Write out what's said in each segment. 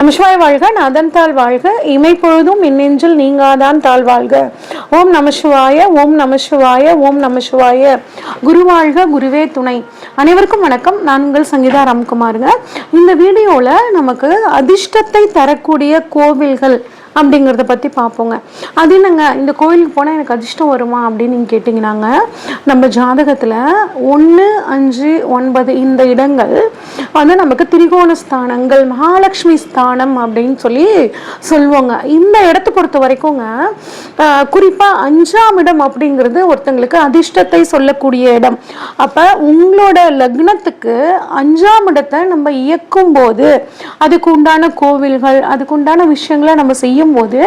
நமசிவாய் வாழ்க நாதன் தாழ் வாழ்க இமைப்பொழுதும் மின்னெஞ்சில் நீங்காதான் தாழ் வாழ்க. ஓம் நமசிவாய ஓம் நமசிவாய ஓம் நமசிவாய குரு வாழ்க குருவே துணை. அனைவருக்கும் வணக்கம். நான் உங்கள் சங்கீதா ராம்குமாருங்க. இந்த வீடியோவில் நமக்கு அதிர்ஷ்டத்தை தரக்கூடிய கோவில்கள் அப்படிங்கிறத பற்றி பார்ப்போங்க அது என்னங்க? இந்த கோயிலுக்கு போனால் எனக்கு அதிர்ஷ்டம் வருமா அப்படின்னு நீங்கள் கேட்டிங்கன்னாங்க. நம்ம ஜாதகத்தில் ஒன்று அஞ்சு ஒன்பது இந்த இடங்கள் வந்து நமக்கு திரிகோண ஸ்தானங்கள் மகாலட்சுமி ஸ்தானம் அப்படின்னு சொல்லி சொல்லுவாங்க. இந்த இடத்த பொறுத்த வரைக்குங்க குறிப்பாக அஞ்சாம் இடம் அப்படிங்கிறது ஒருத்தங்களுக்கு அதிர்ஷ்டத்தை சொல்லக்கூடிய இடம். அப்போ உங்களோட லக்னத்துக்கு அஞ்சாம் இடத்தை நம்ம இயக்கும் போது அதுக்கு உண்டான கோவில்கள் அதுக்கு உண்டான விஷயங்களை நம்ம செய்யும் போது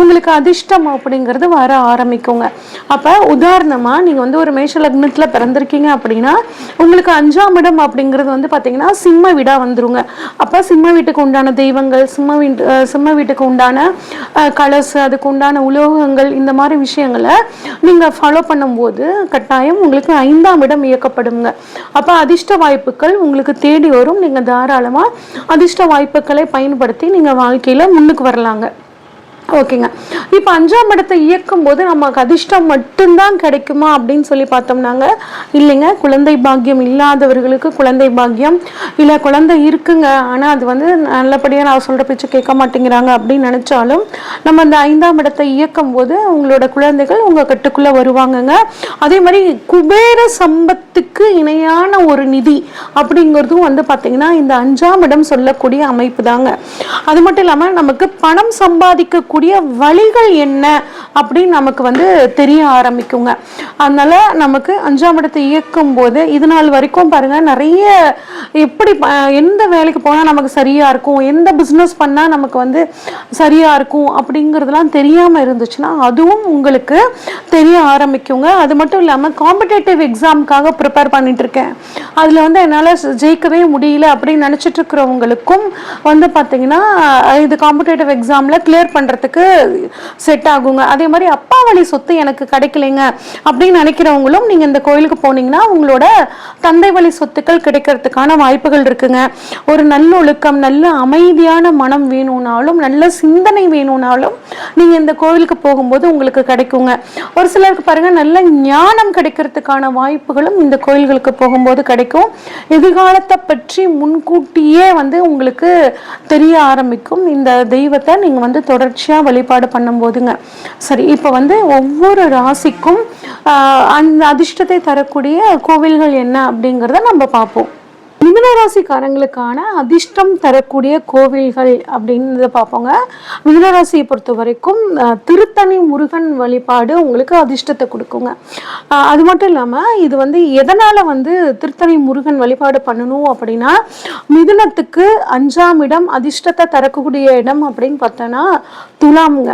உங்களுக்கு அதிர்ஷ்டம் அப்படிங்கிறது வர ஆரம்பிக்குங்க. அப்போ உதாரணமாக நீங்கள் வந்து ஒரு மேஷ லக்னத்தில் பிறந்திருக்கீங்க அப்படின்னா உங்களுக்கு அஞ்சாம் இடம் அப்படிங்கிறது வந்து பார்த்தீங்கன்னா சிம்ம வீடாக வந்துருங்க. அப்போ சிம்ம வீட்டுக்கு உண்டான தெய்வங்கள் சிம்ம வீட்டு சிம்ம வீட்டுக்கு உண்டான கலசு அதுக்கு உண்டான உலோகங்கள் இந்த மாதிரி விஷயங்களை நீங்கள் ஃபாலோ பண்ணும்போது கட்டாயம் உங்களுக்கு ஐந்தாம் இடம் இயக்கப்படுங்க. அப்போ அதிர்ஷ்ட வாய்ப்புகள் உங்களுக்கு தேடி வரும். நீங்கள் தாராளமாக அதிர்ஷ்ட வாய்ப்புகளை பயன்படுத்தி நீங்கள் வாழ்க்கையில் முன்னுக்கு வரலாங்க. ஓகேங்க. இப்போ அஞ்சாம் இடத்தை இயக்கும் போது நமக்கு அதிர்ஷ்டம் மட்டும்தான் கிடைக்குமா அப்படின்னு சொல்லி பார்த்தோம்னாங்க. இல்லைங்க. குழந்தை பாக்கியம் இல்லாதவர்களுக்கு குழந்தை பாக்கியம். இல்லை குழந்தை இருக்குங்க. ஆனால் அது வந்து நல்லபடியாக நான் சொல்கிற பேச்சு கேட்க மாட்டேங்கிறாங்க அப்படின்னு நினச்சாலும் நம்ம அந்த ஐந்தாம் இடத்தை இயக்கும் போது உங்களோட குழந்தைகள் உங்கள் கட்டுக்குள்ளே வருவாங்கங்க. அதே மாதிரி குபேர சம்பத்துக்கு இணையான ஒரு நிதி அப்படிங்கிறதும் வந்து பார்த்திங்கன்னா இந்த அஞ்சாம் இடம் சொல்லக்கூடிய அமைப்பு தாங்க. அது மட்டும் இல்லாமல் நமக்கு பணம் சம்பாதிக்க இருக்கக்கூடிய வழிகள் என்ன அப்படின்னு நமக்கு வந்து தெரிய ஆரம்பிக்குங்க. அதனால நமக்கு அஞ்சாம் இடத்தை இயக்கும் போது இது நாள் வரைக்கும் பாருங்க நிறைய எப்படி எந்த வேலைக்கு போனால் நமக்கு சரியா இருக்கும் எந்த பிஸ்னஸ் பண்ணால் நமக்கு வந்து சரியா இருக்கும் அப்படிங்கிறதுலாம் தெரியாமல் இருந்துச்சுன்னா அதுவும் உங்களுக்கு தெரிய ஆரம்பிக்குங்க. அது மட்டும் இல்லாமல் காம்படேட்டிவ் எக்ஸாமுக்காக ப்ரிப்பேர் பண்ணிட்டு இருக்கேன். அதில் வந்து என்னால் ஜெயிக்கவே முடியல அப்படின்னு நினச்சிட்டு இருக்கிறவங்களுக்கும் வந்து பார்த்தீங்கன்னா இது காம்படேட்டிவ் எக்ஸாமில் கிளியர் பண்ணுறதுக்கு செட் ஆகுங்க. அதே மாதிரி அப்பா வழி சொத்து எனக்கு கிடைக்கலைங்க அப்படின்னு நினைக்கிறவங்களும் நீங்கள் இந்த கோயிலுக்கு போனீங்கன்னா உங்களோட தந்தை வழி சொத்துக்கள் கிடைக்கிறதுக்கான வாய்ப்புகள் இருக்குங்க. ஒரு நல்லொழுக்கம் நல்ல அமைதியான மனம் வேணும்னாலும் நல்ல சிந்தனை வேணும்னாலும் நீங்கள் இந்த கோவிலுக்கு போகும்போது உங்களுக்கு கிடைக்குங்க. ஒரு சிலருக்கு பாருங்க நல்ல ஞானம் கிடைக்கிறதுக்கான வாய்ப்புகளும் இந்த கோயில்களுக்கு போகும்போது கிடைக்கும். எதிர்காலத்தை பற்றி முன்கூட்டியே வந்து உங்களுக்கு தெரிய ஆரம்பிக்கும். இந்த தெய்வத்தை நீங்கள் வந்து தொடர்ச்சியாக வழிபாடு பண்ணும்போதுங்க. சரி இப்போ வந்து ஒவ்வொரு ராசிக்கும் ஆஹ், அந்த அதிர்ஷ்டத்தை தரக்கூடிய கோவில்கள் என்ன அப்படிங்கிறத நம்ம பார்ப்போம். மிதுன ராசிக்காரங்களுக்கான அதிர்ஷ்டம் தரக்கூடிய கோவில்கள் அப்படின்றத பார்ப்போங்க. மிதுன ராசியை பொறுத்த வரைக்கும் திருத்தணி முருகன் வழிபாடு உங்களுக்கு அதிர்ஷ்டத்தை கொடுக்குங்க. அது மட்டும் இல்லாமல் இது வந்து எதனால் வந்து திருத்தணி முருகன் வழிபாடு பண்ணணும் அப்படின்னா மிதுனத்துக்கு அஞ்சாம் இடம் அதிர்ஷ்டத்தை தரக்கூடிய இடம் அப்படின்னு பார்த்தோன்னா துலாம்ங்க.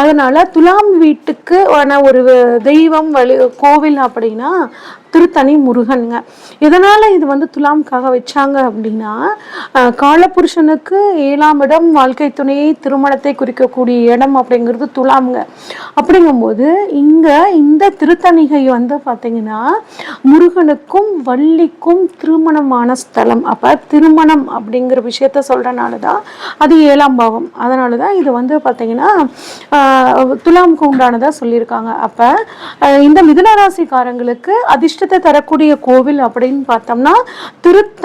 அதனால துலாம் வீட்டுக்கு ஆன ஒரு தெய்வம் வழி கோவில் அப்படின்னா திருத்தணி முருகனுங்க. இதனால் இது வந்து துலாம்காக வச்சாங்க அப்படின்னா காலபுருஷனுக்கு ஏழாம் இடம் வாழ்க்கை துணையை திருமணத்தை குறிக்கக்கூடிய இடம் அப்படிங்கிறது துலாம்ங்க. அப்படிங்கும்போது இங்கே இந்த திருத்தணிகை வந்து பார்த்தீங்கன்னா முருகனுக்கும் வள்ளிக்கும் திருமணமான ஸ்தலம். அப்போ திருமணம் அப்படிங்கிற விஷயத்த சொல்றனால தான் அது ஏழாம் பாவம். அதனால தான் இது வந்து பார்த்தீங்கன்னா ஆஹ், உண்டானதாக சொல்லியிருக்காங்க. அப்போ இந்த மிதுன ராசிக்காரங்களுக்கு அதிர்ஷ்டத்தை தரக்கூடிய கோவில் அப்படின்னு பார்த்தோம்னா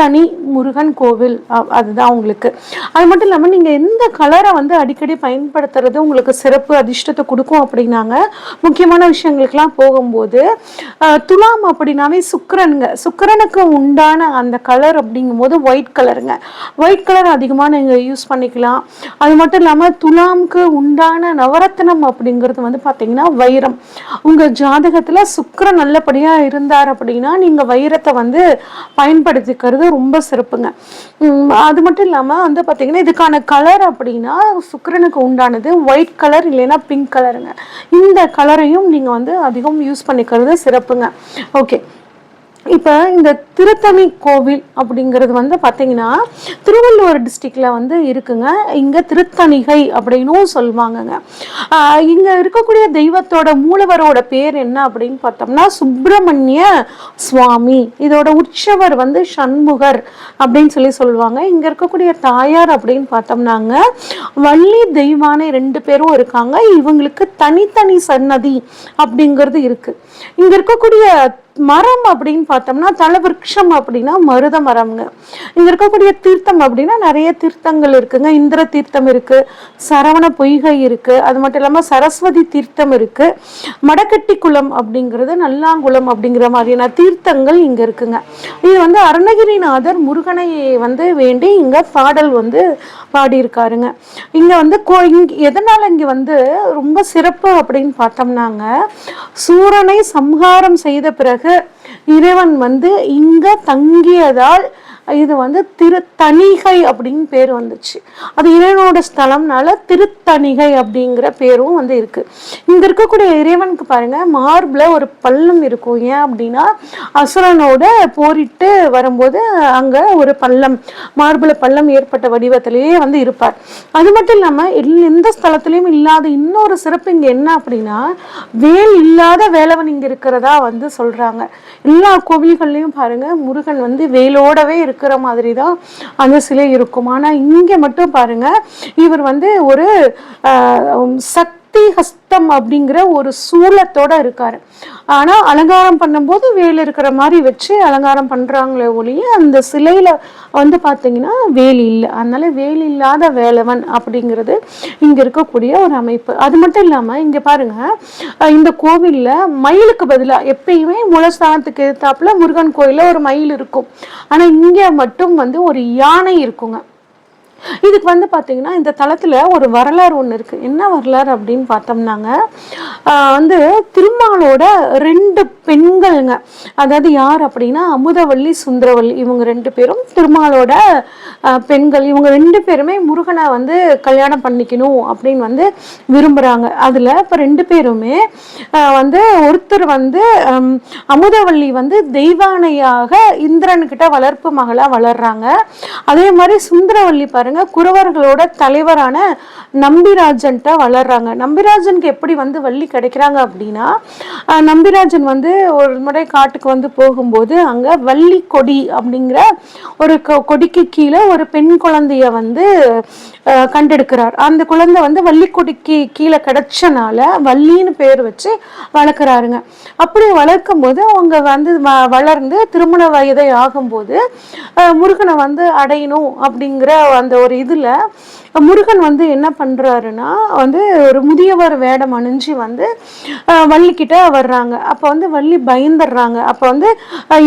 தனி முருகன் கோவில் அதுதான் உங்களுக்கு அது மட்டும் இல்லாமல் நீங்கள் எந்த கலரை வந்து அடிக்கடி பயன்படுத்துறது உங்களுக்கு சிறப்பு அதிர்ஷ்டத்தை கொடுக்கும் அப்படின்னாங்க. முக்கியமான விஷயங்களுக்கெல்லாம் போகும்போது துலாம் அப்படின்னாவே சுக்கரனுங்க. சுக்கரனுக்கு உண்டான அந்த கலர் அப்படிங்கும்போது ஒயிட் கலருங்க ஒயிட் கலர் அதிகமாக நீங்கள் யூஸ் பண்ணிக்கலாம். அது மட்டும் இல்லாமல் துலாம்க்கு உண்டான நவரத்னம் அப்படிங்கிறது வந்து பார்த்தீங்கன்னா வைரம். உங்கள் ஜாதகத்தில் சுக்கரன் நல்லபடியாக இருந்தார் அப்படின்னா நீங்கள் வைரத்தை வந்து பயன்படுத்திக்கிறது ரொம்ப சிறப்புங்க. உம், அது மட்டும் இல்லாமல் வந்து பார்த்தீங்கன்னா இதுக்கான கலர் அப்படின்னா சுக்கரனுக்கு உண்டானது ஒயிட் கலர் இல்லைன்னா பிங்க் கலருங்க இந்த கலரையும் நீங்கள் வந்து அதிகம் யூஸ் பண்ணிக்கிறது சிறப்புங்க. ஓகே இப்போ இந்த திருத்தணி கோவில் அப்படிங்கிறது வந்து பார்த்தீங்கன்னா திருவள்ளூர் டிஸ்ட்ரிக்டில் வந்து இருக்குங்க. இங்கே திருத்தணிகை அப்படின்னும் சொல்லுவாங்கங்க. இங்கே இருக்கக்கூடிய தெய்வத்தோட மூலவரோட பேர் என்ன அப்படின்னு பார்த்தோம்னா சுப்பிரமணிய சுவாமி. இதோட உற்சவர் வந்து சண்முகர் அப்படின்னு சொல்லி சொல்லுவாங்க. இங்கே இருக்கக்கூடிய தாயார் அப்படின்னு பார்த்தோம்னாங்க. வள்ளி தெய்வானை ரெண்டு பேரும் இருக்காங்க. இவங்களுக்கு தனித்தனி சன்னதி அப்படிங்கிறது இருக்குது இங்கே இருக்கக்கூடிய மரம் அப்படின்னு பார்த்தோம்னா தலவிருட்சம் அப்படின்னா மருத மரம்ங்க இங்கே இருக்கக்கூடிய தீர்த்தம் அப்படின்னா நிறைய தீர்த்தங்கள் இருக்குங்க. இந்திர தீர்த்தம் இருக்குது சரவண பொய்கை இருக்குது அது மட்டும் இல்லாமல் சரஸ்வதி தீர்த்தம் இருக்குது மடக்கட்டி குளம் அப்படிங்கிறது நல்லாங்குளம் அப்படிங்கிற மாதிரியான தீர்த்தங்கள் இங்கே இருக்குங்க. இது வந்து அருணகிரிநாதர் முருகனை வந்து வேண்டி இங்கே பாடல் வந்து பாடியிருக்காருங்க. இங்கே வந்து கோ இங்கே எதனால் இங்கே வந்து ரொம்ப சிறப்பு அப்படின்னு பார்த்தோம்னாங்க சூரனை சம்ஹாரம் செய்த பிறகு இறைவன் வந்து இங்க தங்கியதால் இது வந்து திருத்தணிகை அப்படின்னு பேர் வந்துச்சு. அது இறைவனோட ஸ்தலம்னால திருத்தணிகை அப்படிங்கிற பேரும் வந்து இருக்கு. இங்க இருக்கக்கூடிய இறைவனுக்கு பாருங்க மார்பில் ஒரு பள்ளம் இருக்கும். ஏன் அப்படின்னா அசுரனோட போரிட்டு வரும்போது அங்க ஒரு பள்ளம் மார்பில் பள்ளம் ஏற்பட்ட வடிவத்திலேயே வந்து இருப்பார். அது மட்டும் இல்லாமல் எந்த ஸ்தலத்திலையும் இல்லாத இன்னொரு சிறப்பு இங்க என்ன அப்படின்னா வேல் இல்லாத வேலவன் இங்க இருக்கிறதா வந்து சொல்றாங்க. எல்லா கோவில்கள்லையும் பாருங்க முருகன் வந்து வேலோடவே இருக்கிற மாதிரி தான் அந்த சிலை இருக்கும். ஆனா இங்கே மட்டும் பாருங்க இவர் வந்து ஒரு சத் சக்தி ஹஸ்தம் அப்படிங்கிற ஒரு சூலத்தோட இருக்காரு. ஆனால் அலங்காரம் பண்ணும்போது வேல் இருக்கிற மாதிரி வச்சு அலங்காரம் பண்ணுறாங்களே ஒழிய அந்த சிலையில் வந்து பார்த்தீங்கன்னா வேல் இல்லை. அதனால வேல் இல்லாத வேலவன் அப்படிங்கிறது இங்கே இருக்கக்கூடிய ஒரு அமைப்பு. அது மட்டும் இல்லாமல் இங்கே பாருங்க இந்த கோவிலில் மயிலுக்கு பதிலாக எப்பயுமே மூலஸ்தானத்துக்கு எதிர்த்தாப்புல முருகன் கோயிலில் ஒரு மயில் இருக்கும். ஆனால் இங்கே மட்டும் வந்து ஒரு யானை இருக்குங்க. இதுக்கு வந்து பார்த்தீங்கன்னா இந்த தளத்தில் ஒரு வரலாறு ஒன்று இருக்குது என்ன வரலாறு அப்படின்னு பார்த்தோம்னாங்க ஆஹ் வந்து திருமாலோட ரெண்டு பெண்கள்ங்க. அதாவது யார் அப்படின்னா அமுதவள்ளி சுந்தரவள்ளி இவங்க ரெண்டு பேரும் திருமாலோட பெண்கள். இவங்க ரெண்டு பேருமே முருகனை வந்து கல்யாணம் பண்ணிக்கணும் அப்படின்னு வந்து விரும்புகிறாங்க அதில் இப்போ ரெண்டு பேருமே வந்து ஒருத்தர் வந்து அமுதவள்ளி வந்து தெய்வானையாக இந்திரன்கிட்ட வளர்ப்பு மகளாக வளர்றாங்க. அதே மாதிரி சுந்தரவள்ளி பாருங்கள் குறவர்களோட தலைவரான நம்பிராஜன்ட்ட வளர்றாங்க. நம்பிராஜனுக்கு எப்படி வந்து வள்ளி கிடைக்கிறாங்க அப்படின்னா நம்பிராஜன் வந்து ஒரு முறை காட்டுக்கு வந்து போகும்போது அங்க வள்ளி கொடி அப்படிங்கிற ஒரு கொ- கொடிக்கு கீழே ஒரு பெண் குழந்தைய வந்து கண்டெடுக்கிறார். அந்த குழந்தை வந்து வள்ளிக்குடிக்கு கீழே கிடச்சனால வள்ளின்னு பேர் வச்சு வளர்க்குறாருங்க. அப்படி வளர்க்கும் போது அவங்க வந்து வ- வளர்ந்து திருமண வயதை ஆகும்போது முருகனை வந்து அடையணும் அப்படிங்கிற அந்த ஒரு இதில் முருகன் வந்து என்ன பண்ணுறாருன்னா வந்து ஒரு முதியவர் வேடம் அணிஞ்சு வந்து வள்ளிக்கிட்ட வர்றாங்க. அப்போ வந்து வள்ளி பயந்துடுறாங்க. அப்போ வந்து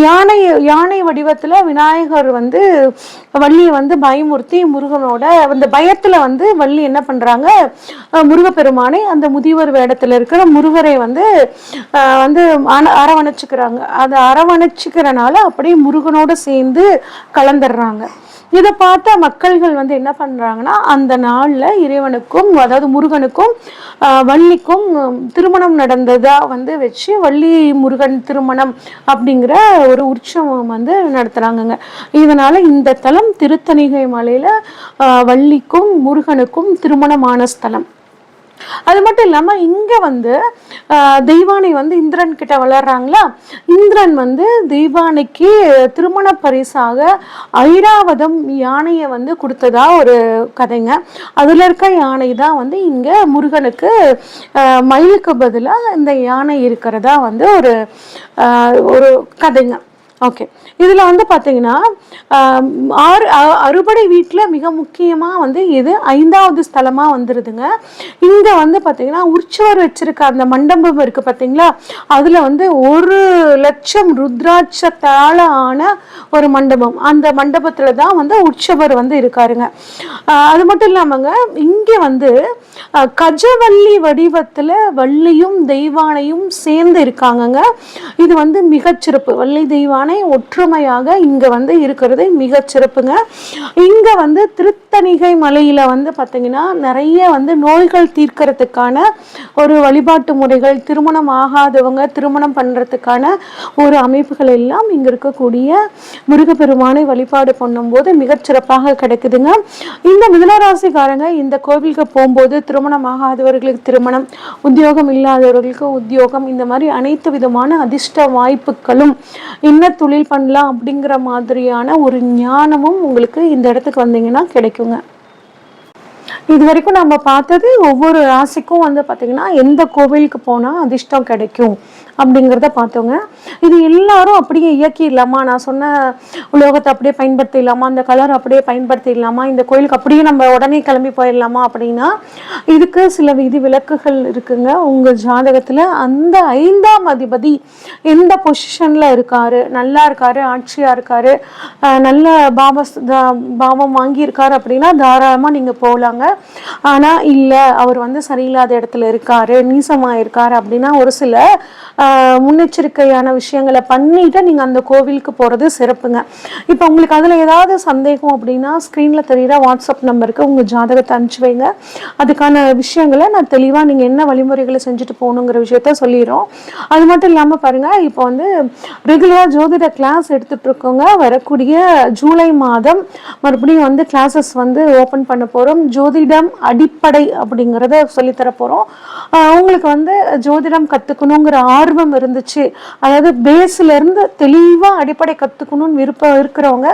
யானை யானை வடிவத்தில் விநாயகர் வந்து வள்ளியை வந்து பயமுறுத்தி முருகனோட அந்த பய பயத்துல வந்து வள்ளி என்ன பண்றாங்க? முருகப்பெருமானை அந்த முதியவர் வேடத்துல இருக்கிற முருகரை வந்து வந்து அண- அரவணைச்சுக்கிறாங்க. அதை அரவணைச்சுக்கிறனால அப்படியே முருகனோட சேர்ந்து கலந்துடுறாங்க. இதை பார்த்த மக்கள்கள் வந்து என்ன பண்றாங்கன்னா அந்த நாளில் இறைவனுக்கும் அதாவது முருகனுக்கும் ஆஹ் வள்ளிக்கும் திருமணம் நடந்ததா வந்து வச்சு வள்ளி முருகன் திருமணம் அப்படிங்கிற ஒரு உற்சவம் வந்து நடத்துறாங்கங்க. இதனால இந்த தலம் திருத்தணிகை மலையில ஆஹ் வள்ளிக்கும் முருகனுக்கும் திருமணமான ஸ்தலம். அது மட்டும் இல்லாமல் இங்கே வந்து தெய்வானை வந்து இந்திரன் கிட்ட வளர்றாங்களா? இந்திரன் வந்து தெய்வானைக்கு திருமண பரிசாக ஐராவதம் யானையை வந்து கொடுத்ததா ஒரு கதைங்க. அதில் இருக்க யானை தான் வந்து இங்கே முருகனுக்கு மயிலுக்கு பதிலாக இந்த யானை இருக்கிறதா வந்து ஒரு ஒரு கதைங்க. ஓகே இதில் வந்து பார்த்தீங்கன்னா ஆறு அறுபடை வீட்டில் மிக முக்கியமாக வந்து இது ஐந்தாவது ஸ்தலமாக வந்துடுதுங்க இங்கே வந்து பார்த்தீங்கன்னா உற்சவர் வச்சிருக்க அந்த மண்டபம் இருக்குது பார்த்தீங்களா அதில் வந்து ஒரு லட்சம் ருத்ராட்சத்தால் ஆன ஒரு மண்டபம். அந்த மண்டபத்தில் தான் வந்து உற்சவர் வந்து இருக்காருங்க. அது மட்டும் இல்லாமங்க இங்கே வந்து கஜவள்ளி வடிவத்தில் வள்ளியும் தெய்வானையும் சேர்ந்து இருக்காங்கங்க. இது வந்து மிகச்சிறப்பு. வள்ளி தெய்வானை ஒற்றுமையாக இங்கே வந்து இருக்கிறது மிகச்சிறப்புங்க இங்கே வந்து திருத்தணிகை மலையில் வந்து பார்த்தீங்கன்னா நிறைய வந்து நோய்கள் தீர்க்கறதுக்கான ஒரு வழிபாட்டு முறைகள் திருமணம் ஆகாதவங்க திருமணம் பண்ணுறதுக்கான ஒரு அமைப்புகள் எல்லாம் இங்கே இருக்கக்கூடிய முருகப்பெருமானை வழிபாடு பண்ணும்போது மிகச்சிறப்பாக கிடைக்குதுங்க. இந்த மிதனராசிக்காரங்க இந்த கோவிலுக்கு போகும்போது திருமணம் ஆகாதவர்களுக்கு திருமணம் உத்தியோகம் இல்லாதவர்களுக்கு உத்தியோகம் இந்த மாதிரி அனைத்து விதமான அதிர்ஷ்ட வாய்ப்புகளும் என்ன தொழில் பண்ணலாம் அப்படிங்கிற மாதிரியான ஒரு ஞானமும் உங்களுக்கு இந்த இடத்துக்கு வந்தீங்கன்னா கிடைக்குங்க. இது வரைக்கும் நம்ம பார்த்தது ஒவ்வொரு ராசிக்கும் வந்து பார்த்திங்கன்னா எந்த கோவிலுக்கு போனால் அதிர்ஷ்டம் கிடைக்கும் அப்படிங்கிறத பார்த்தோங்க. இது எல்லாரும் அப்படியே இயக்கிடலாமா நான் சொன்ன உலோகத்தை அப்படியே பயன்படுத்திடலாமா அந்த கலர் அப்படியே பயன்படுத்திடலாமா இந்த கோயிலுக்கு அப்படியே நம்ம உடனே கிளம்பி போயிடலாமா அப்படின்னா இதுக்கு சில விதி விலக்குகள் இருக்குங்க. உங்கள் ஜாதகத்தில் அந்த ஐந்தாம் அதிபதி எந்த பொசிஷனில் இருக்காரு? நல்லா இருக்காரு ஆட்சியாக இருக்காரு நல்ல பாவ பாவம் வாங்கியிருக்காரு அப்படின்னா தாராளமாக நீங்கள் போகலாங்க ஆனால் இல்லை அவர் வந்து சரியில்லாத இடத்துல இருக்காரு நீசமாக இருக்கார் அப்படின்னா ஒரு சில முன்னெச்சரிக்கையான விஷயங்களை பண்ணிவிட்டு நீங்கள் அந்த கோவிலுக்கு போகிறது சிறப்புங்க. இப்போ உங்களுக்கு அதில் ஏதாவது சந்தேகம் அப்படின்னா ஸ்க்ரீனில் தெரியுற வாட்ஸ்அப் நம்பருக்கு உங்கள் ஜாதகத்தை அனுப்பிச்சு வைங்க. அதுக்கான விஷயங்களை நான் தெளிவாக நீங்கள் என்ன வழிமுறைகளை செஞ்சுட்டு போகணுங்கிற விஷயத்த சொல்லிடுறோம். அது மட்டும் இல்லாமல் பாருங்கள் இப்போ வந்து ரெகுலராக ஜோதிட கிளாஸ் எடுத்துகிட்ருக்கோங்க வரக்கூடிய ஜூலை மாதம் மறுபடியும் வந்து கிளாஸஸ் வந்து ஓப்பன் பண்ண போகிறோம் ஜோதி ஜோதிடம் அடிப்படை அப்படிங்கிறத சொல்லித்தர போகிறோம் உங்களுக்கு வந்து ஜோதிடம் கற்றுக்கணுங்கிற ஆர்வம் இருந்துச்சு. அதாவது பேஸ்லேருந்து தெளிவாக அடிப்படை கற்றுக்கணும்னு விருப்பம் இருக்கிறவங்க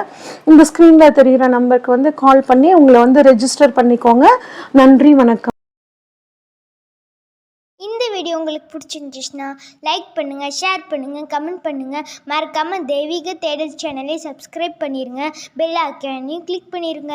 இந்த ஸ்க்ரீனில் தெரிகிற நம்பருக்கு வந்து கால் பண்ணி உங்களை வந்து ரெஜிஸ்டர் பண்ணிக்கோங்க. நன்றி வணக்கம். இந்த வீடியோ உங்களுக்கு பிடிச்சிருந்துச்சுன்னா லைக் பண்ணுங்கள் ஷேர் பண்ணுங்கள் கமெண்ட் பண்ணுங்கள் மறக்காமல் தெய்வீக தேடல் சேனலை சப்ஸ்கிரைப் பண்ணிடுங்க பெல் ஐக்கானையும் கிளிக் பண்ணிடுங்க